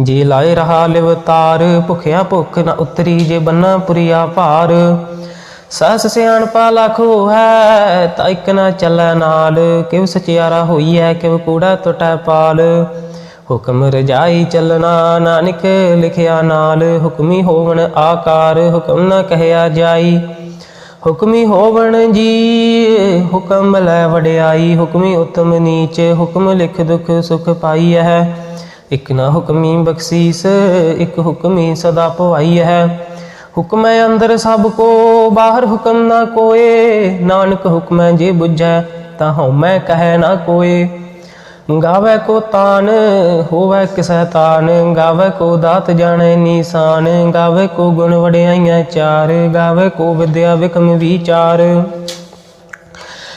ਜੇ ਲਾਏ ਰਹਾ ਲਿਵਤਾਰ ਭੁਖਿਆ ਭੁਖ ਨਾ ਉਤਰੀ ਜੇ ਬੰਨਾ ਪੁਰੀਆ ਭਾਰ। ਸਸ ਸਿਆਣਪਾ ਲਖੋ ਹੈ, ਤਾਂ ਇਕ ਨਾ ਚੱਲੈ ਨਾਲ। ਕਿਵ ਸਚਿਆਰਾ ਹੋਈ ਕਿਵ ਕੂੜਾ ਟਟੈ ਪਾਲ। ਹੁਕਮ ਰਜਾਈ ਚੱਲਣਾ ਨਾਨਕ ਲਿਖਿਆ ਨਾਲ। ਹੁਕਮੀ ਹੋਵਣ ਆਕਾਰ, ਹੁਕਮ ਨਾ ਕਹਿਆ ਜਾਈ। ਹੁਕਮੀ ਹੋਵਣ ਜੀ ਹੁਕਮ ਲੈ ਵਡਿਆਈ। ਹੁਕਮੀ ਉਤਮ ਨੀਚ, ਹੁਕਮ ਲਿਖ ਦੁਖ ਸੁਖ ਪਾਈ ਹੈ ਇਕ ਨਾ ਹੁਕਮੀ ਬਖਸ਼ੀਸ, ਇਕ ਹੁਕਮੀ ਸਦਾ ਭਵਾਈ ਹੈ। ਹੁਕਮੈ ਅੰਦਰ ਸਭ ਕੋ, ਬਾਹਰ ਹੁਕਮ ਨਾ ਕੋਏ। ਨਾਨਕ ਹੁਕਮੈ ਜੇ ਬੁਝੈ, ਤਾਂ ਹਉਮੈ ਕਹੈ ਨਾ ਕੋਏ। ਗਾਵੇ ਕੋ ਤਾਨ, ਹੋਵੇ ਕਿਸੈ ਤਾਨ। ਗਾਵੇ ਕੋ ਦਾਤ ਜਾਣੈ ਨੀਸਾਨ। ਗਾਵੇ ਕੋ ਗੁਣ ਵਡਿਆਈਆਂ ਚਾਰ। ਗਾਵੇ ਕੋ ਵਿਦਿਆ ਵਿਕਮ ਵਿਚਾਰ।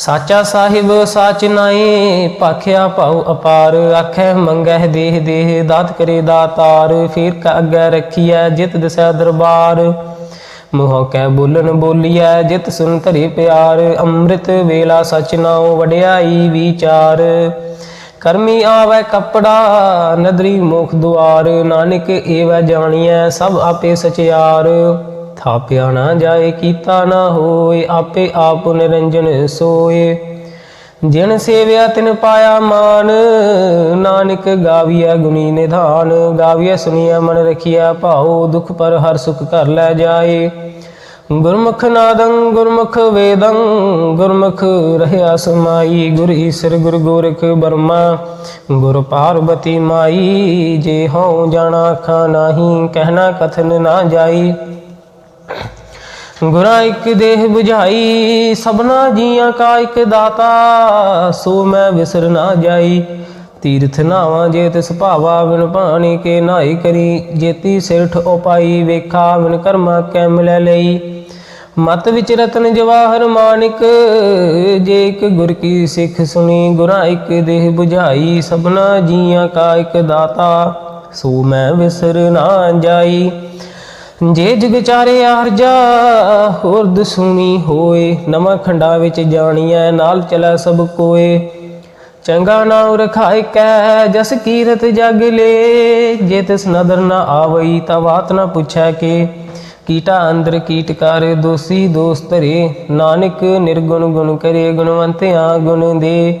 ਸਾਚਾ ਸਾਹਿਬ ਸਾਚ ਨਾਏ ਭਾਖਿਆ ਭਾਉ ਅਪਾਰ, ਆਖੈ ਮੰਗਹਿ ਦੇਹ ਦੇਹ, ਦਾਤ ਕਰੇ ਦਾਤਾਰ, ਫੇਰ ਕ ਅੱਗੇ ਰੱਖੀਐ ਜਿਤ ਦਸੈ ਦਰਬਾਰ। ਮੋਹ ਕੈ ਬੋਲਣ ਬੋਲੀਐ, ਜਿਤ ਸੁਨ ਧਰੇ ਪਿਆਰ, ਅੰਮ੍ਰਿਤ ਵੇਲਾ ਸਚ ਨਾਉ ਵਡਿਆਈ ਵਿਚਾਰ। ਕਰਮੀ ਆਵੈ ਕਪੜਾ, ਨਦਰੀ ਮੁਖ ਦੁਆਰ, ਨਾਨਕ ਏਵੈ ਜਾਣੀਐ ਸਭ ਆਪੇ ਸਚਿਆਰ। ਥਾਪਿਆ ਨਾ ਜਾਏ, ਕੀਤਾ ਨਾ ਹੋਏ, ਆਪੇ ਆਪ ਨਿਰੰਜਨ ਸੋਏ। ਜਿਨ ਸੇਵਿਆ ਤਿਨ ਪਾਇਆ ਮਾਨ, ਨਾਨਕ ਗਾਵੀਆ ਗੁਣੀ ਨਿਧਾਨ। ਗਾਵੀਐ ਸੁਣੀਐ ਮਨ ਰਖਿਆ ਭਾਉ, ਦੁਖ ਪਰ ਹਰ ਸੁਖ ਕਰ ਲੈ ਜਾਏ। ਗੁਰਮੁਖ ਨਾਦੰ, ਗੁਰਮੁਖ ਵੇਦੰ, ਗੁਰਮੁਖ ਰਹਿਆ ਸਮਾਈ। ਗੁਰ ਈਸਰ, ਗੁਰ ਗੋਰਖ ਬਰਮਾ, ਗੁਰ ਪਾਰਬਤੀ ਮਾਈ। ਜੇ ਹਉ ਜਾਣਾ ਖਾ ਨਾਹੀ, ਕਹਿਣਾ ਕਥਨ ਨਾ ਜਾਈ। ਗੁਰਾਂ ਇੱਕ ਦੇਹ 부ਝਾਈ ਸਭਨਾ ਜੀਆਂ ਕਾ ਇੱਕ ਦਾਤਾ, ਸੋ ਮੈਂ ਵਿਸਰ ਨਾ ਜਾਈ। ਤੀਰਥ ਨਾਵਾਂ ਜੇ ਤਿਸ ਭਾਵਾ, ਬਿਨ ਪਾਣੀ ਕੇ ਨਾਈ ਕਰੀ। ਜੇਤੀ ਸਿਰਠ ਉਪਾਈ ਵੇਖਾ ਬਿਨ ਕਰਮਾ ਕੈ ਮਿਲੈ ਲਈ। ਮਤ ਵਿੱਚ ਰਤਨ ਜਵਾਹਰ ਮਾਨਿਕ, ਜੇ ਇੱਕ ਗੁਰ ਕੀ ਸਿੱਖ ਸੁਣੀ, ਗੁਰਾਂ ਇੱਕ ਦੇਹ 부ਝਾਈ ਸਭਨਾ ਜੀਆਂ ਕਾ ਇੱਕ ਦਾਤਾ, ਸੋ ਮੈਂ ਵਿਸਰ ਨਾ ਜਾਈ। ਜੇ ਜਗ ਚਾਰੇ ਆਰਜਾ ਹੋਰ ਦਸੂਣੀ ਹੋਏ, ਨਵਾਂ ਖੰਡਾ ਵਿੱਚ ਜਾਣੀਐ, ਨਾਲ ਚਲਾ ਸਭ ਕੋਏ। ਚੰਗਾ ਨਾਮ ਰਖਾਇ ਕੈ, ਜਸ ਕੀਰਤ ਜਗ ਲੇ। ਜੇ ਤਿਸ ਨਦਰ ਨਾ ਆਵਈ, ਤਾ ਬਾਤ ਨਾ ਪੁੱਛੈ ਕੇ। ਕੀਟਾ ਅੰਦਰ ਕੀਟ ਕਰ, ਦੋਸੀ ਦੋਸਤ ਰੇ ਨਾਨਕ ਨਿਰਗੁਣ ਗੁਣ ਕਰੇ, ਗੁਣਵੰਤਿਆ ਗੁਣ ਦੇ।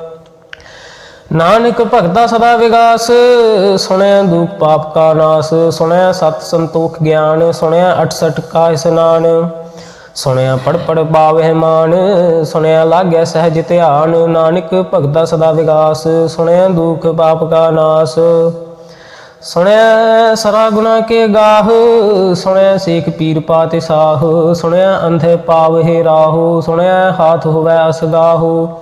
ਨਾਨਕ ਭਗਤਾ ਸਦਾ ਵਿਗਾਸ, ਸੁਣਿਆ ਦੁਖ ਪਾਪ ਕਾ ਨਾਸ, ਸੁਣਿਆ ਸਤ ਸੰਤੋਖ ਗਿਆਨ, ਸੁਣਿਆ 68 ਕਾ ਇਸਨਾਨ, ਸੁਣਿਆ ਪੜ ਪੜ ਪਾਵਹਿ ਮਾਨ, ਸੁਣਿਆ ਲਾਗੈ ਸਹਿਜ ਧਿਆਨ, ਨਾਨਕ ਭਗਤਾ ਸਦਾ ਵਿਗਾਸ, ਸੁਣਿਆ ਦੁਖ ਪਾਪ ਕਾ ਨਾਸ, ਸੁਣਿਆ ਸਰਾ ਗੁਨਾ ਕੇ ਗਾਹ, ਸੁਣਿਆ ਸੇਖ ਪੀਰ ਪਾਤੇ ਸਾਹ, ਸੁਣਿਆ ਅੰਧੇ ਪਾਵਹਿ ਰਾਹੋ, ਸੁਣਿਆ ਹਾਥ ਹੋਵੈ ਅਸਗਾਹੋ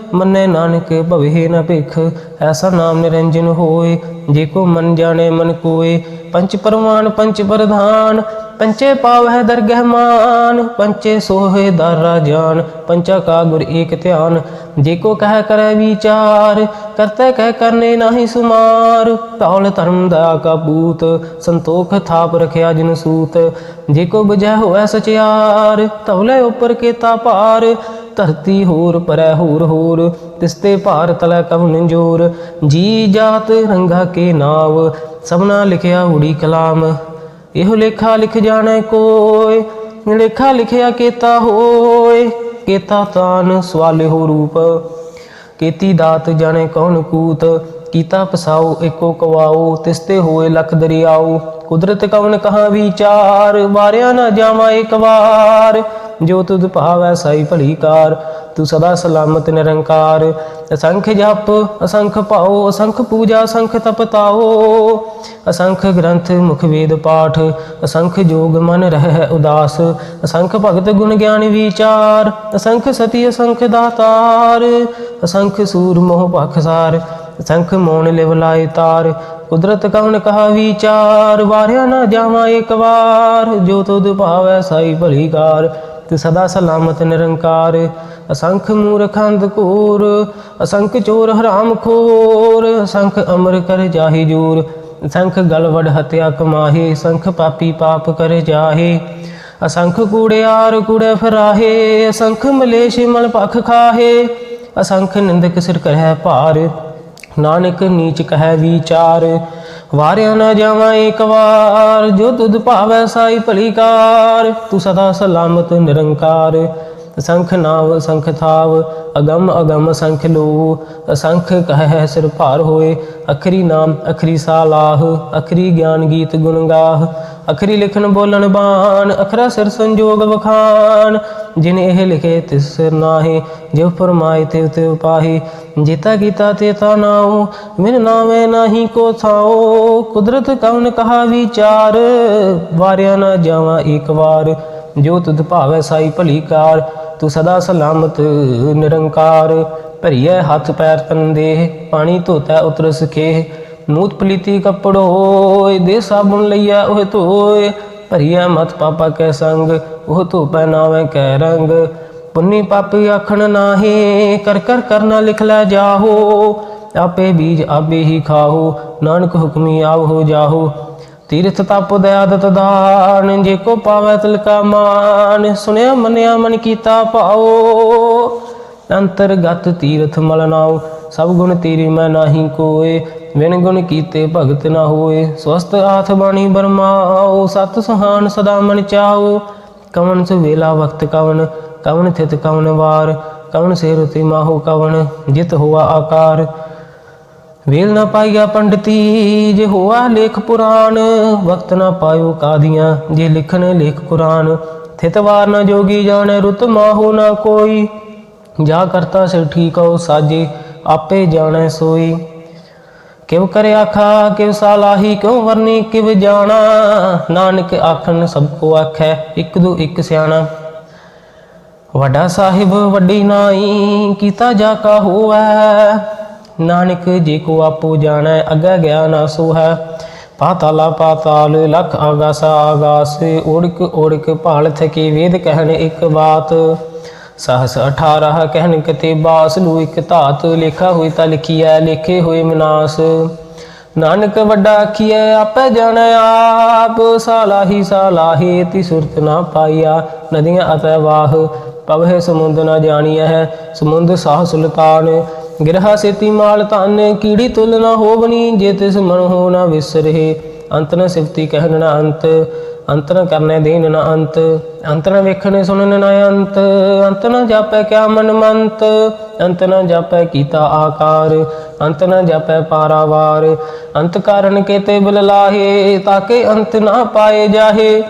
ਮੰਨੇ ਨਾਨਕ, ਭਵਹਿ ਨ ਭਿਖ ਐਸਾ ਨਾਮ ਨਿਰੰਜਨ ਹੋਏ, ਜੇ ਕੋ ਮਨ ਜਾਣੈ ਮਨ ਕੋਏ। ਪੰਚ ਪਰਮਾਨ ਪੰਚ ਪ੍ਰਧਾਨ, ਪੰਚੇ ਪਾਵਹਿ ਦਰਗਹਿ ਮਾਨ, ਪੰਚੇ ਸੋਹੇ ਦਾਰਾ ਜਾਨ, ਪੰਚਾ ਕਾ ਗੁਰ ਏਕ ਧਿਆਨ। ਜੇ ਕੋ ਕਹਿ ਕਰੈ ਵਿਚਾਰ, ਕਰਤੇ ਕਹਿ ਕਰਨੇ ਨਾਹੀ ਸੁਮਾਰ। ਤੌਲ ਧਰਮ ਦਾ ਕਬੂਤ, ਸੰਤੋਖ ਥਾਪ ਰਖਿਆ ਜਿਨ ਸੂਤ। ਜੇ ਕੋ ਬੁਝੈ ਹੋਐ ਸਚਿਆਰ ਤੌਲੇ ਉਪਰ ਕੀਤਾ ਭਾਰ। ਧਰਤੀ ਹੋਰ ਪਰੈ ਹੋਰ ਹੋਰ, ਤਿਸਤੇ ਭਾਰ ਤਲੈ ਕਵਨ ਜੋਰ ਜੀ ਜਾਤ ਰੰਗਾ ਕੇ ਨਾਵ, ਸਭਨਾ ਲਿਖਿਆ ਉੜੀ ਕਲਾਮ। ਇਹੋ ਲੇਖਾ ਲਿਖ ਜਾਣੈ ਕੋਇ, ਲੇਖਾ ਲਿਖਿਆ ਕੀਤਾ ਹੋਏ ਕੀਤਾ ਤਾਨ ਸਵਾਲੇ ਹੋ ਰੂਪ। ਕੀਤੀ ਦਾਤ ਜਾਣੇ ਕੌਣ ਕੂਤ, ਕੀਤਾ ਪਸਾਓ ਏਕੋ ਕਵਾਓ ਤਿਸਤੇ ਹੋਏ ਲਖ ਦਰਿਆਉ। ਕੁਦਰਤ ਕਵਨ ਕਹਾ ਵਿਚਾਰ, ਵਾਰਿਆ ਨਾ ਜਾਵਾਂ ਇੱਕ ਵਾਰ। ਜੋ ਤੁਧ ਭਾਵੈ ਸਾਈ ਭਲੀ ਕਾਰ ਤੂੰ ਸਦਾ ਸਲਾਮਤ ਨਿਰੰਕਾਰ। ਅਸੰਖ ਜਪ, ਅਸੰਖ ਭਾਉ, ਅਸੰਖ ਪੂਜਾ, ਅਸੰਖ ਤਪਤਾਓ ਅਸੰਖ ਗ੍ਰੰਥ ਮੁਖ ਵੇਦ ਪਾਠ, ਅਸੰਖ ਜੋਗ ਮਨ ਰਹਿ ਉਦਾਸ। ਅਸੰਖ ਭਗਤ ਗੁਣ ਗਿਆਨ ਵਿਚਾਰ, ਅਸੰਖ ਸਤੀ, ਅਸੰਖ ਦਾਤਾਰ। ਅਸੰਖ ਸੂਰ ਮੋਹ ਭਖਸਾਰ ਅਸੰਖ ਮੋਣ ਲਿਵ ਲਾਏ ਤਾਰ। ਕੁਦਰਤ ਕਵਨ ਕਹਾ ਵਿਚਾਰ, ਵਾਰਿਆ ਨਾ ਜਾਵਾਂ ਇੱਕ ਵਾਰ। ਜੋ ਤੁਧ ਭਾਵੈ ਸਾਈ ਭਲੀ ਕਾਰ ਤੇ ਸਦਾ ਸਲਾਮਤ ਨਿਰੰਕਾਰ। ਅਸੰਖ ਮੂਰਖੰਦ ਕੋਰ, ਅਸੰਖ ਚੋਰ ਹਰਾਮ ਖੋਰ, ਅਸੰਖ ਅਮਰ ਕਰ ਜਾਹੀ ਜੂਰ, ਅਸੰਖ ਗਲਵੜ ਹਤਿਆ ਕਮਾਹੇ, ਅਸੰਖ ਪਾਪੀ ਪਾਪ ਕਰ ਜਾਹੇ, ਅਸੰਖ ਕੂੜਿਆਰ ਕੂੜੇ ਫਰਾਹੇ, ਅਸੰਖ ਮਲੇਸ਼ ਮਲ ਪਖ ਖਾਹੇ, ਅਸੰਖ ਨਿੰਦਕ ਸਿਰ ਕਰਹਿ ਭਾਰ, ਨਾਨਕ ਨੀਚ ਕਹੈ ਵਿਚਾਰ ਵਾਰਿਆ ਨਾ ਜਾਵਾਂ ਇੱਕ ਵਾਰ, ਜੋ ਤੁਧ ਭਾਵੈ ਸਾਈ ਭਲੀ ਕਾਰ, ਤੂੰ ਸਦਾ ਸਲਾਮਤ ਨਿਰੰਕਾਰ। ਅਸੰਖ ਨਾਵ ਅਸੰਖ ਥਾਵ, ਅਗਮ ਅਗਮ ਅਸੰਖ ਲੋ ਅਸੰਖ ਕਹਿ ਸਿਰ ਭਾਰ ਹੋਏ, ਅਖਰੀ ਨਾਮ, ਅਖਰੀ ਸਾਲਾਹ, ਅਖਰੀ ਗਿਆਨ ਗੀਤ ਗੁਣ ਗਾਹ, ਅਖਰੀ ਲਿਖਣ ਬੋਲਣ ਬਾਣ, ਅਖਰਾ ਸਿਰ ਸੰਜੋਗ ਵਖਾਨ ਜਿਨ ਇਹ ਲਿਖੇ ਤਿਸ ਸਿਰ ਨਾਹੀ ਜੋ ਫਰਮਾਏ ਤੇ ਉਤੇ ਉਪਾਹੀ ਜੀਤਾ ਕੀਤਾ ਤੇ ਤਾ ਨਾਉ ਮਿਨ ਨਾਵੇਂ ਨਾਹੀ ਕੋ ਥਾਓ ਕੁਦਰਤ ਕਵਨ ਕਹਾ ਵਿਚਾਰ, ਵਾਰਿਆ ਨਾ ਜਾਵਾਂ ਇੱਕ ਵਾਰ, ਜੋ ਤੁਧ ਭਾਵੈ ਸਾਈ ਭਲੀ ਕਾਰ ਤੂੰ ਸਦਾ ਸਲਾਮਤ, ਨਿਰੰਕਾਰ, ਭਰੀਐ ਹੱਥ ਪੈਰ ਤਨ ਪਾਣੀ ਧੋਤਾ ਉਤਰ ਸਖੇ ਮੂਤ ਪਲੀਤੀ ਕੱਪੜੋ ਦੇ ਸਾਬੁਨ ਲਈਆ ਉਹ ਧੋਏ, ਭਰੀਐ ਮਤ ਪਾਪਾ ਕੈ ਸੰਗ, ਉਹ ਧੋ ਪਹਿਨਾਵੇ ਕੈ ਰੰਗ। ਪੁੰਨੀ ਪਾਪੀ ਆਖਣ ਨਾਹੀ, ਕਰ ਕਰ ਕਰਨਾ ਲਿਖ ਲੈ ਜਾਹੋ, ਆਪੇ ਬੀਜ ਆਪੇ ਹੀ ਖਾਹੋ, ਨਾਨਕ ਹੁਕਮੀ ਆਵ ਹੋ ਜਾਹੋ। ਤੀਰਥ ਤਪ ਦਇਆਦਤ ਦਾਨ, ਜੇ ਕੋ ਪਾਵੈ ਤਿਲਕਾ ਮਾਨ। ਸੁਣਿਆ, ਮੰਨਿਆ, ਮਨ ਕੀਤਾ ਭਾਓ ਅੰਤਰਗਤ ਤੀਰਥ ਮਲ ਨਾਉ ਸਭ ਗੁਣ ਤੇਰੀ ਮੈਂ ਨਾਹੀ ਕੋਏ। ਵਿਣ ਗੁਣ ਕੀਤੇ ਭਗਤ ਨਾ ਹੋਏ ਸਵਸਤ ਆਥ ਬਾਣੀ ਬਰਮਾਓ ਸਤ ਸੁਹਾਨ ਸਦਾ ਮਨ ਚਾਓ ਕਵਨ ਸ ਵੇਲਾ ਵਕਤ ਕਵਨ ਕਵਨ ਥਿਤ ਕਵਨ ਵਾਰ। ਕਵਨ ਸੇ ਰੁਤੀ ਮਾਹੋ ਕਵਨ ਜਿਤ ਹੋਆ ਆਕਾਰ। ਵੇਲ ਨਾ ਪਾਈਆ ਪੰਡਤੀ, ਜੇ ਹੋਆ ਲੇਖ ਪੁਰਾਨ ਵਕਤ ਨਾ ਪਾਇਓ ਕਾਦੀਆਂ, ਜੇ ਲਿਖਣ ਲੇਖ ਕੁਰਾਨ। ਥਿਤਵਾਰ ਨਾ ਜੋਗੀ ਜਾਣੈ ਰੁਤ ਮਾਹੋ ਨਾ ਕੋਈ, ਜਾ ਕਰਤਾ ਸਿਰ ਠੀਕ ਹੋ ਸਾਜੇ, ਆਪੇ ਜਾਣੈ ਸੋਈ। ਕਿਵ ਕਰੇ ਆਖਾ ਕਿਵ ਸਾਲਾਹੀ, ਕਿਉ ਵਰਨੀ, ਕਿਵ ਜਾਣਾ। ਨਾਨਕ ਆਖਣ ਸਭ ਕੋ ਆਖੈ, ਇੱਕ ਦੋ ਇੱਕ ਸਿਆਣਾ। ਵੱਡਾ ਸਾਹਿਬ ਵੱਡੀ ਨਾਈ, ਕੀਤਾ ਜਾ ਕਾ ਹੋਵੈ। ਨਾਨਕ ਜੇ ਕੋ ਆਪੋ ਜਾਣੈ ਅੱਗੇ ਗਿਆ ਨਾ ਸੋ ਹੈ ਪਾਤਾਲਾ ਪਾਤਾਲ, ਲਖ ਆਗਾਸ ਆਗਾਸ ਓੜਕ ਓੜਕ ਭਾਲ ਥਕੇ ਵੇਦ ਕਹਿਣ ਇੱਕ ਬਾਤ। ਸਹਸ 18 ਕਹਿਣ ਕਤੇ ਬਾਸ, ਨੂੰ ਇੱਕ ਧਾਤ ਲਿਖਾ ਹੋਈ ਤਾਂ ਲਿਖੀਐ, ਲਿਖੇ ਹੋਏ ਮਨਾਸ। ਨਾਨਕ ਵੱਡਾ ਆਖੀਐ, ਆਪੇ ਜਾਣੈ ਆਪ, ਸਾਲਾਹੀ ਸਾਲਾਹੀ ਤੀ ਸੁਰਤ ਨਾ ਪਾਈਆ, ਨਦੀਆਂ ਅਤੈ ਵਾਹ, ਪਵਹਿ ਸਮੁੰਦ ਨਾ ਜਾਣੀਐ ਹੈ ਸਮੁੰਦ ਸਾਹ ਸੁਲਤਾਨ। ਗਿਰਹਾ ਸੇਤੀ ਮਾਲ ਧਨ, ਕੀੜੀ ਤੁਲ ਨਾ ਹੋਵਣੀ, ਜੇ ਤਿਸ ਮਨ ਹੋ ਨਾ ਵਿਸਰੇ। ਅੰਤ ਨ ਸਿਫਤੀ ਕਹਿਣ ਨਾ ਅੰਤ ਅੰਤ ਨ ਕਰਨੇ ਦੇਨ ਨਾ ਅੰਤ ਅੰਤ ਨ ਵੇਖਣੇ ਸੁਣਨ ਨਾ ਅੰਤ ਅੰਤ ਨ ਜਾਪੈ ਕਿਆ ਮਨ ਮੰਤ ਅੰਤ ਨ ਜਾਪੈ ਕੀਤਾ ਆਕਾਰ, ਅੰਤ ਨ ਜਾਪੈ ਪਾਰਾਵਾਰ। ਅੰਤ ਕਾਰਨ ਕੇਤੇ ਬਿਲ ਲਾਹੇ, ਤਾਕੇ ਅੰਤ ਨਾ ਪਾਏ ਜਾਹੇ।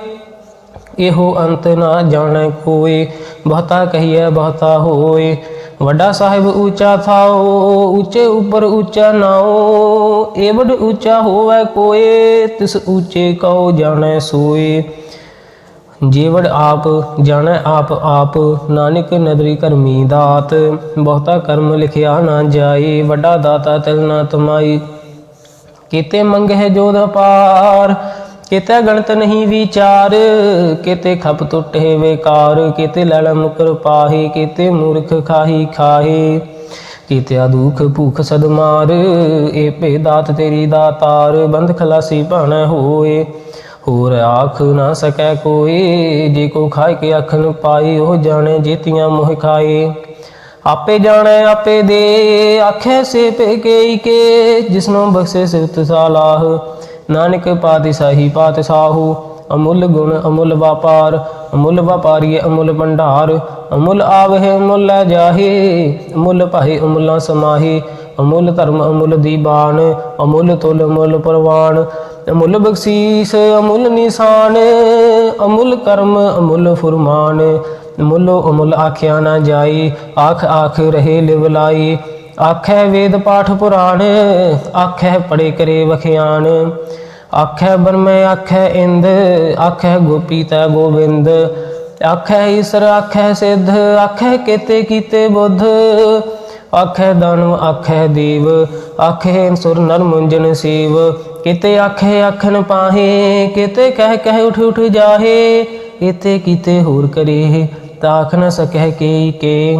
ਇਹੋ ਅੰਤ ਨਾ ਜਾਣੈ ਕੋਏ ਬਹੁਤਾ ਕਹੀਐ ਬਹੁਤਾ ਹੋਏ। ਵੱਡਾ ਸਾਹਿਬ ਉੱਚਾ ਥਾਓ, ਉੱਚੇ ਉੱਪਰ ਉੱਚਾ ਨਾਓ ਏਵਡ ਉੱਚਾ ਹੋਵੇ ਕੋਏ, ਤਿਸ ਉੱਚੇ ਕਉ ਜਾਣੈ ਸੋਏ। ਜੀਵੜ ਆਪ ਜਾਣੈ ਆਪ ਆਪ, ਨਾਨਕ ਨਦਰੀ ਕਰਮੀ ਦਾਤ, ਬਹੁਤਾ ਕਰਮ ਲਿਖਿਆ ਨਾ ਜਾਏ, ਵੱਡਾ ਦਾਤਾ ਤਿਲ ਨਾ ਤਮਾਈ। ਕਿਤੇ ਮੰਗਹਿ ਜੋਦ ਪਾਰ ਕਿਤੇ ਗਣਤ ਨਹੀਂ ਵਿਚਾਰ, ਕਿਤੇ ਖਪ ਟੁੱਟੇ ਵੇਕਾਰ, ਕਿਤੇ ਲੈਲ ਮੁਕਰ ਪਾਹੀ, ਕਿਤੇ ਮੂਰਖ ਖਾਹੀ ਖਾਹੀ, ਕਿਤੇ ਦੁਖ ਭੁਖ ਸਦ ਮਾਰ ਏ ਭੇ ਦਾਤ ਤੇਰੀ ਦਾਤਾਰ ਬੰਦ ਖਲਾਸੀ ਭਾਣਾ ਹੋਏ, ਹੋਰ ਆਖ ਨਾ ਸਕੈ ਕੋਈ ਜੇ ਕੋ ਖਾਇ ਕੇ ਅਖਨ ਪਾਈ ਉਹ ਜਾਣੇ ਜੀਤੀਆਂ ਮੋਹ ਖਾਏ। ਆਪੇ ਜਾਣੈ, ਆਪੇ ਦੇ, ਆਖੇ ਸੇ ਪੇ ਕੇ, ਜਿਸਨੂੰ ਬਖਸ਼ੇ ਸਿਫਤ ਸਾਲਾਹ ਨਾਨਕ ਪਾਤਿਸ਼ਾਹੀ ਪਾਤਸ਼ਾਹੂ ਅਮੁੱਲ ਗੁਣ ਅਮੁੱਲ ਵਪਾਰ, ਅਮੁੱਲ ਵਪਾਰੀ ਅਮੁੱਲ ਭੰਡਾਰ, ਅਮੁੱਲ ਆਵਹਿ ਅਮੁੱਲ ਜਾਹੇ, ਅਮੁੱਲ ਭਾਈ ਅਮੁੱਲਾ ਸਮਾਹੀ, ਅਮੁੱਲ ਧਰਮ ਅਮੁੱਲ ਦੀਬਾਨ ਅਮੁੱਲ ਤੁਲ ਅਮੁੱਲ ਪ੍ਰਵਾਨ ਅਮੁੱਲ ਬਖਸ਼ੀਸ ਅਮੁੱਲ ਨਿਸ਼ਾਨ, ਅਮੁੱਲ ਕਰਮ ਅਮੁੱਲ ਫੁਰਮਾਨ, ਅਮੁੱਲੋ ਅਮੁੱਲ ਆਖਿਆ ਨਾ ਜਾਈ ਆਖ ਆਖ ਰਹੇ ਲਿਵਲਾਈ ਆਖੈ ਵੇਦ ਪਾਠ ਪੁਰਾਣ, ਆਖੈ ਪੜੇ ਕਰੇ ਵਖਿਆਣ। ਆਖੈ ਬਰਮੈ ਆਖੈ ਇੰਦ, ਆਖੈ ਗੋਪੀ ਤੈ ਗੋਬਿੰਦ। ਆਖੈ ਈਸਰ, ਆਖੈ ਸਿੱਧ, ਆਖੈ ਕੇਤੇ ਕੀਤੇ ਬੁੱਧ। ਆਖੈ ਦਾਨਵ, ਆਖੈ ਦੇਵ, ਆਖੈ ਸੁਰ ਨਰ ਮੁੰਜਨ ਸੇਵ। ਕਿਤੇ ਆਖੈ ਆਖਣ ਪਾਹੇ, ਕਿਤੇ ਕਹਿ ਕਹਿ ਉਠ ਉਠ ਜਾਹੇ। ਇਤੇ ਕੀਤੇ ਹੋਰ ਕਰੇ, ਤਾਂ ਆਖ ਨ ਸਕੈ ਕੇ ਕੇ।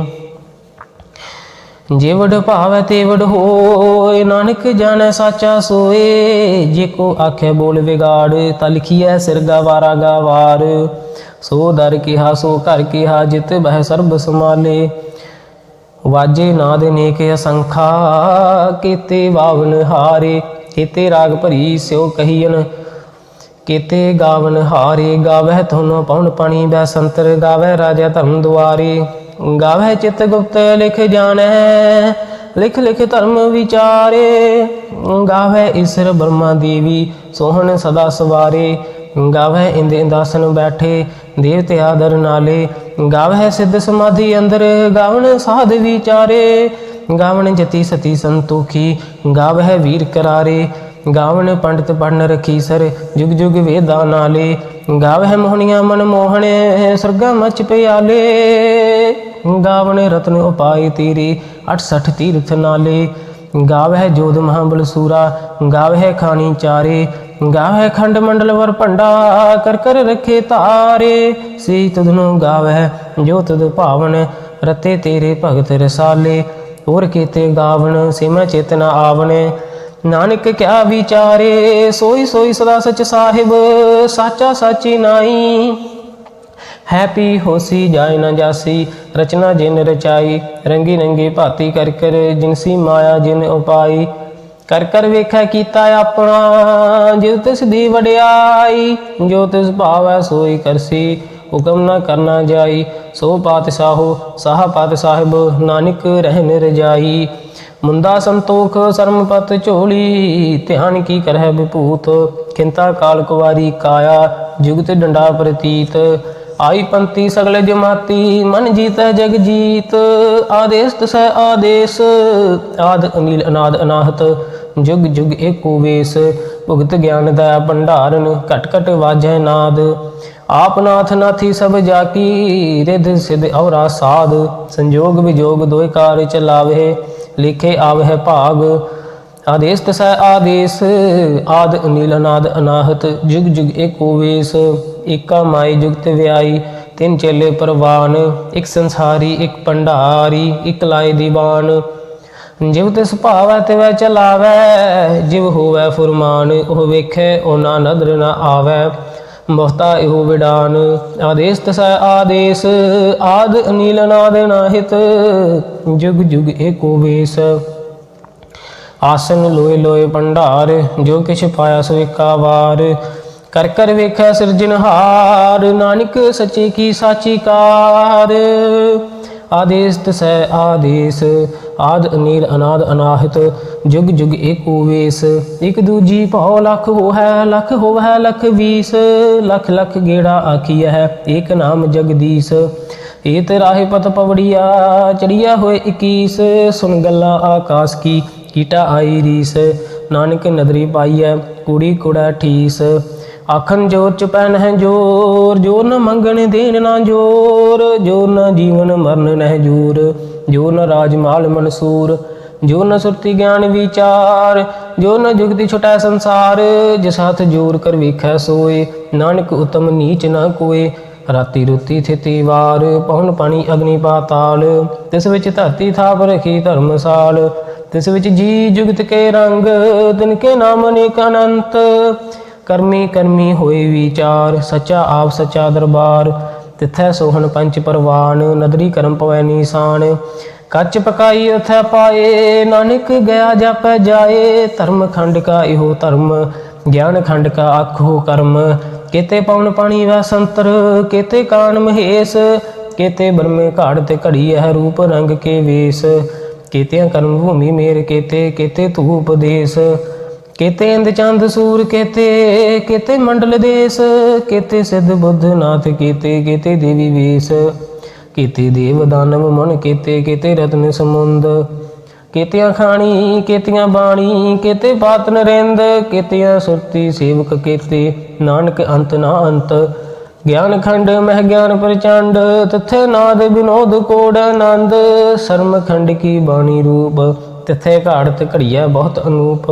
ਜੇ ਵਡ ਭਾਵੈ ਤੇ ਵਡ ਹੋਏ, ਨਾਨਕ ਜਾਣੈ ਸਾਚਾ ਸੋਏ। ਜੇ ਕੋ ਆਖੇ ਬੋਲ ਵਿਗਾੜ, ਤਾ ਲਿਖੀਐ ਸਿਰ ਗਵਾਰਾ ਗਵਾਰ। ਸੋ ਦਰ ਕਿਹਾ, ਸੋ ਘਰ ਕਿਹਾ, ਜਿਤ ਬਹਿ ਸਰਬ ਸਮਾਲੇ ਵਾਜੇ ਨਾਦ ਨੇਕ ਅਸੰਖਾ, ਕੀਤੇ ਵਾਵਨ ਹਾਰੇ। ਕੀਤੇ ਰਾਗ ਭਰੀ ਸਿਓ ਕਹੀਨ ਕੀਤੇ ਗਾਵਨ ਹਾਰੇ, ਗਾਵਹਿ ਤੁਹਾਨੂੰ ਪਉਣ ਪਾਣੀ ਬੈ ਸੰਤਰ ਗਾਵਹਿ ਰਾਜਾ ਧਰਮ ਦੁਆਰੇ। ਗਾਵਹਿ ਚਿਤ ਗੁਪਤ ਲਿਖ ਜਾਣੈ, ਲਿਖ ਲਿਖ ਧਰਮ ਵਿਚਾਰੇ। ਗਾਵੈ ਈਸ਼ਰ ਬ੍ਰਹਮਾ ਦੇਵੀ, ਸੋਹਣ ਸਦਾ ਸਵਾਰੇ। ਗਾਵੈ ਇੰਦੇ ਦਾਸਨ ਬੈਠੇ ਦੇਵਤੇ ਆਦਰ ਨਾਲੇ। ਗਾਵੈ ਸਿੱਧ ਸਮਾਧੀ ਅੰਦਰ, ਗਾਵਣ ਸਾਧ ਵਿਚਾਰੇ। ਗਾਵਣ ਜਤੀ ਸਤੀ ਸੰਤੋਖੀ ਗਾਵੈ ਵੀਰ ਕਰਾਰੇ। ਗਾਵਣ ਪੰਡਤ ਪੜਨ ਰਖੀ ਸਰ, ਜੁਗ ਜੁਗ ਵੇਦਾਂ ਨਾਲੇ। ਗਾਵਹਿ ਮੋਹਣੀਆਂ ਮਨ ਮੋਹਣੇ, ਸਰਗਾ ਮਚ ਪਿਆਲੇ। ਗਾਵਣ ਰਤਨ ਉਪਾਈ ਤੀਰੇ 68 ਤੀਰਥ ਨਾਲੇ। ਗਾਵਹਿ ਜੋਧ ਮਹਾਬਲ ਸੂਰਾ, ਗਾਵਹਿ ਖਾਣੀ ਚਾਰੇ। ਗਾਵਹਿ ਖੰਡ ਮੰਡਲ ਵਰ ਭੰਡਾ, ਕਰ ਕਰ ਰਖੇ ਤਾਰੇ। ਸੇ ਤਦਨੋ ਗਾਵਹਿ ਜੋ ਤਦ ਭਾਵਨ, ਰਤੇ ਤੇਰੇ ਭਗਤ ਰਸਾਲੇ। ਹੋਰ ਕੀਤੇ ਗਾਵਣ, ਸਿਮੈ ਚੇਤਨਾ ਆਵਣੇ। ਨਾਨਕ ਕਿਆ ਵਿਚਾਰੇ, ਸੋਈ ਸੋਈ ਸਦਾ ਸਚ ਸਾਹਿਬ, ਸਾਚਾ ਸਾਚੀ ਨਾਈ। ਹੈਪੀ ਹੋਸੀ ਜਾਇ ਨ ਜਾਸੀ, ਰਚਨਾ ਜਿਨ ਰਚਾਈ, ਰੰਗੀ ਰੰਗੀ ਭਾਤੀ ਕਰ ਕਰ, ਜਿਨਸੀ ਮਾਇਆ ਜਿਨ ਉਪਾਈ। ਕਰ ਕਰ ਵੇਖੈ ਕੀਤਾ ਆਪਣਾ, ਜਿਉ ਤਿਸ ਦੀ ਵਡਿਆਈ। ਜੋ ਤਿਸ ਭਾਵੈ ਸੋਈ ਕਰਸੀ, ਹੁਕਮ ਨਾ ਕਰਨਾ ਜਾਈ। ਸੋ ਪਾਤਸ਼ਾਹੋ, ਸਾਹ ਪਾਤ ਸਾਹਿਬ ਨਾਨਕ ਰਹਿਨ ਰਜਾਈ ਮੁੰਦਾ ਸੰਤੋਖ ਸਰਮਪਤ ਝੋਲੀ, ਧਿਆਨ ਕੀ ਕਰਹਿ ਵਿਭੂਤ? ਕਿੰਤਾ ਕਾਲ ਕੁਵਾਰੀ ਕਾਇਆ, ਜੁਗਤ ਡੰਡਾ ਪ੍ਰਤੀਤ। ਆਈ ਪੰਤੀ ਸਗਲ ਜਮਾਤੀ, ਮਨ ਜੀਤੈ ਜਗ ਜੀਤ। ਆਦੇਸ ਤਸੈ ਆਦੇਸ, ਆਦ ਅਨੀਲ ਅਨਾਦ ਅਨਾਹਤ। ਜੁਗ ਜੁਗ ਏਕੋ ਵੇਸ, ਭੁਗਤ ਗਿਆਨ ਦਾ ਭੰਡਾਰਨ ਘਟ ਘਟ ਵਾਜੈ ਨਾਦ। ਆਪ ਨਾਥ ਨਾਥੀ ਸਭ ਜਾਕੀ, ਰਿਧ ਸਿਧ ਔਰਾ ਸਾਧ। ਸੰਜੋਗ ਵਿਜੋਗ ਦੋਇ ਕਾਰ ਚਲਾਵੇ। ਲਿਖੇ ਆਵਹਿ ਭਾਗ ਆਦੇਸ ਤਸੈ ਆਦੇਸ, ਆਦ ਅਨੀਲ ਅਨਾਦ ਅਨਾਹਤ, ਜੁਗ ਜੁਗ ਏਕੋ ਵੇਸ ਏਕਾ ਮਾਈ ਜੁਗਤ ਵਿਆਈ, ਤਿੰਨ ਚੇਲੇ ਪਰਵਾਨ, ਇੱਕ ਸੰਸਾਰੀ, ਇੱਕ ਭੰਡਾਰੀ, ਇੱਕ ਲਾਏ ਦੀਵਾਨ। ਜਿਵ ਤਿਸ ਭਾਵੈ ਤੇ ਵੈ ਚਲਾਵੈ, ਜਿਵ ਹੋਵੈ ਫੁਰਮਾਨ, ਉਹ ਵੇਖੈ, ਉਹਨਾਂ ਨਦਰ ਨਾ ਆਵੈ। ਬਹੁਤਾ ਇਹੋ ਵਿਡਾਨ ਆਦੇਸ ਤਸੈ ਆਦੇਸ, ਆਦ ਅਨੀਲ ਨਾਦ ਨਾਹਿਤ ਜੁਗ ਜੁਗ ਏਕੋ ਵੇਸ। ਆਸਨ ਲੋਏ ਲੋਏ ਭੰਡਾਰ, ਜੋ ਕਿਛ ਪਾਇਆ ਸੋ ਏਕਾ ਵਾਰ। ਕਰ ਕਰ ਵੇਖੈ ਸਿਰਜਨਹਾਰ ਨਾਨਕ ਸੱਚੇ ਕੀ ਸਾਚੀ ਕਾਰ। ਆਦੇਸ ਤਸੈ ਆਦੇਸ, ਆਦ ਅਨੀਰ ਅਨਾਦ ਅਨਾਹਤ, ਜੁਗ ਜੁਗ ਏਕ ਵੇਸ ਇਕ ਦੂਜੀ ਭਉ ਲਖ ਹੋ ਲਖ ਹੋ ਲਖ ਵੀਸ, ਲਖ ਲਖ ਗੇੜਾ ਆਖੀਐ ਹੈ ਏਕ ਨਾਮ ਜਗਦੀਸ਼। ਏਤ ਤੇ ਰਾਹੇ ਪਤ ਪਵੜੀਆ ਚੜੀਆ ਹੋਏ 21 ਸੁਨ ਗੱਲਾਂ ਆਕਾਸ ਕੀ, ਕੀਟਾ ਆਈ ਰੀਸ। ਨਾਨਕ ਨਦਰੀ ਪਾਈਐ, ਕੁੜੀ ਕੁੜਾ ਠੀਸ। ਆਖਣ ਜੋਰ ਚ ਪੈਨ ਹੈ ਜੋਰ ਜੋਰ ਨ ਮੰਗਣ ਦੇਣ ਨਾ ਜੋਰ ਜੋਰ ਨ ਜੀਵਨ ਮਰਨ ਨਹਿ ਜੂਰ, ਜੋ ਨ ਰਾਜ ਮਾਲ ਮਨਸੂਰ, ਜੋ ਨ ਸੁਰਤੀ ਗਿਆਨ ਵਿਚਾਰ, ਜੋ ਨ ਜੁਗਤੀ ਛੁਟੈ ਸੰਸਾਰ, ਜਿਸ ਹੱਥ ਜੋਰ ਕਰ ਵੇਖੈ ਸੋਏ, ਨਾਨਕ ਉਤਮ ਨੀਚ ਨਾ ਕੋਏ, ਰਾਤੀ ਰੁਤੀ ਥਿਤੀ ਵਾਰ ਪਹੁਨ ਪਾਣੀ ਅਗਨੀ ਪਾਤਾਲ, ਤਿਸ ਵਿੱਚ ਧਰਤੀ ਥਾਪ ਰਖੀ ਧਰਮਸਾਲ ਤਿਸ ਵਿੱਚ ਜੀ ਜੁਗਤ ਕੇ ਰੰਗ, ਤਿਨ ਕੇ ਨਾਮ ਅਨੇਕ ਅਨੰਤ ਕਰਮੀ ਕਰਮੀ ਹੋਏ ਵਿਚਾਰ, ਸੱਚਾ ਆਪ ਸੱਚਾ ਦਰਬਾਰ। ਤਿਥੈ ਸੋਹਣ ਪੰਚ ਪਰਵਾਨ, ਨਦਰੀ ਕਰਮ ਪਵੈ ਨੀਸਾਨ। ਕੱਚ ਪਕਾਈ ਉਥੈ ਪਾਏ, ਨਾਨਕ ਗਿਆ ਜਾਪੈ ਜਾਏ। ਧਰਮ ਖੰਡ ਕਾ ਇਹੋ ਧਰਮ, ਗਿਆਨ ਖੰਡ ਕਾ ਆਖੋ ਕਰਮ। ਕੇਤੇ ਪਵਨ ਪਾਣੀ ਵੈ ਸੰਤਰ, ਕੇਤੇ ਕਾਨ ਮਹੇਸ਼। ਕੇਤੇ ਬਰਮੇ ਘਾੜ ਤੇ ਘੜੀ ਹੈ ਰੂਪ ਰੰਗ ਕੇ ਵੇਸ। ਕੇਤਿਆਂ ਕਰਮ ਭੂਮੀ ਮੇਰ ਕੇਤੇ ਕੇਤੇ ਤੂ ਉਪਦੇਸ਼ ਕੇਤੇ ਇੰਦ ਚੰਦ ਸੂਰ ਕੇਤੇ ਕੇਤੇ ਮੰਡਲ ਦੇਸ ਕੇਤੇ ਸਿੱਧ ਬੁੱਧ ਨਾਥ ਕੇਤੇ ਕੇਤੇ ਦੇਵੀ ਵੇਸ ਕੇਤੇ ਦੇਵ ਦਾਨਵ ਮਨ ਕੇਤੇ ਕੇਤੇ ਰਤਨ ਸਮੁੰਦ ਕੇਤਿਆਂ ਖਾਣੀ ਕੇਤਿਆਂ ਬਾਣੀ ਕੇਤੇ ਬਾਤ ਨਰਿੰਦ ਕੇਤਿਆਂ ਸੁਰਤੀ ਸੇਵਕ ਕੀਤੇ ਨਾਨਕ ਅੰਤ ਨਾ ਅੰਤ ਗਿਆਨ ਖੰਡ ਮਹਿ ਗਿਆਨ ਪ੍ਰਚੰਡ ਤਿਥੇ ਨਾਦ ਬਿਨੋਦ ਕੋੜ ਆਨੰਦ ਸ਼ਰਮ ਖੰਡ ਕੀ ਬਾਣੀ ਰੂਪ ਤਿੱਥੇ ਘਾੜਤ ਘੜੀਆ ਬਹੁਤ ਅਨੂਪ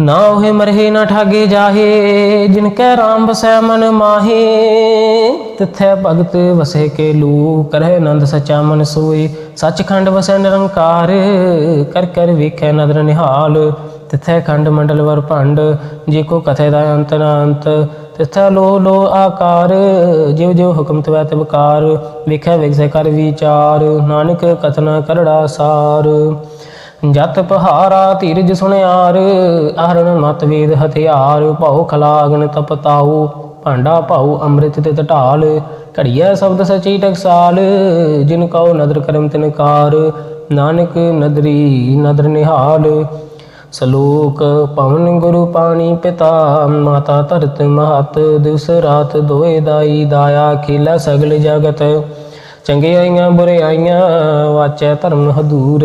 ਨਾ ਹੋਏ ਮਰਹੇ ਨਾ ਠਾਗੇ ਜਾਹੇ, ਜਿਨ ਕੈ ਰਾਮ ਵਸੈ ਮਨ ਮਾਹੇ, ਤਿਥੈ ਭਗਤ ਵਸੇ ਕੇ ਲੂ ਕਰਹਿ ਆਨੰਦ ਸਚਾ ਮਨ ਸੋਏ। ਸਚਖੰਡ ਵਸੈ ਨਿਰੰਕਾਰ, ਕਰ ਕਰ ਵੇਖੈ ਨਦਰ ਨਿਹਾਲ। ਤਿਥੈ ਖੰਡ ਮੰਡਲ ਵਰ ਭੰਡ, ਜੇ ਕੋ ਕਥੈ ਦਾ ਅੰਤ ਨਾ ਅੰਤ। ਤਿਥੈ ਲੋ ਲੋ ਆਕਾਰ ਜਿਵ ਜਿਵ ਹੁਕਮ ਤਵੈ ਤਵਕਾਰ ਵੇਖੈ ਵੇਖੈ ਕਰ ਵਿਚਾਰ, ਨਾਨਕ ਕਥਨਾ ਕਰੜਾ ਸਾਰ। ਜਤ ਪਹਾਰਾ ਧੀਰਜ ਸੁਣਿਆਰ, ਅਹਰਣ ਮਤ ਵੇਦ ਹਥਿਆਰ, ਭਉ ਖਲਾਗਨ ਤਪਤਾਉ ਭਾਂਡਾ ਭਾਉ ਅੰਮ੍ਰਿਤ ਤੇ ਢਾਲ, ਘੜੀਐ ਸ਼ਬਦ ਸਚੀ ਟਕਸਾਲ, ਜਿਨ ਕਉ ਨਦਰ ਕਰਮ ਤਿਨ ਕਾਰ, ਨਾਨਕ ਨਦਰੀ ਨਦਰ ਨਿਹਾਲ। ਸਲੋਕ, ਪਵਨ ਗੁਰੂ ਪਾਣੀ ਪਿਤਾ, ਮਾਤਾ ਧਰਤ ਮਹਤ, ਦਿਵਸ ਰਾਤ ਦੋਏ ਦਾਈ ਦਾਇਆ, ਖਿਲਾ ਸਗਲ ਜਗਤ। ਚੰਗਿਆਈਆਂ ਬੁਰਿਆਈਆਂ ਵਾਚੈ ਧਰਮ ਹਦੂਰ